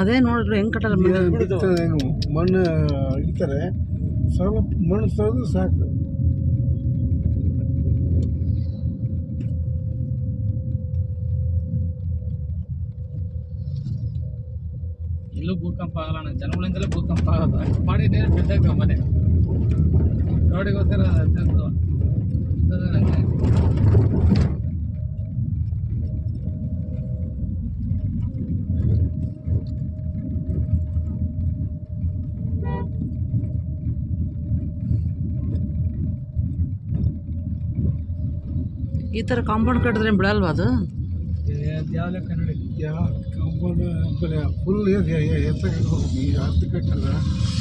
ಅದೇ ನೋಡ್ರಿ ಹೆಂಗ್ ಕಟ್ಟಲ್ಲ ಮನೆ. ಬಿಡ್ತಾರೆ ಹೆಂಗೆ? ಮಣ್ಣು ಇಡ್ತಾರೆ ಸ್ವಲ್ಪ ಮಣ್ಣು ಸೋದು ಸಾಕು. ಎಲ್ಲೂ ಭೂಕಂಪ ಆಗಲ್ಲ ಜನಗಳಿಂದಲೇ ಭೂಕಂಪ ಆಗೋದು ಮಾಡಿ ಮಾಡಿದ್ರೆ ಬಿದ್ದಾಗ ಮನೆ. ರೋಡಿಗೋಸ್ಕರ ಈ ಥರ ಕಾಂಪೌಂಡ್ ಕಟ್ಟಿದ್ರೆ ಬಿಡಲ್ವಾ ಅದು? ಯಾವ ಕಾಂಪೌಂಡ್ ಫುಲ್ ಎತ್ತ ಈಗ ಹತ್ತು ಕಟ್ಟಲ್ಲ.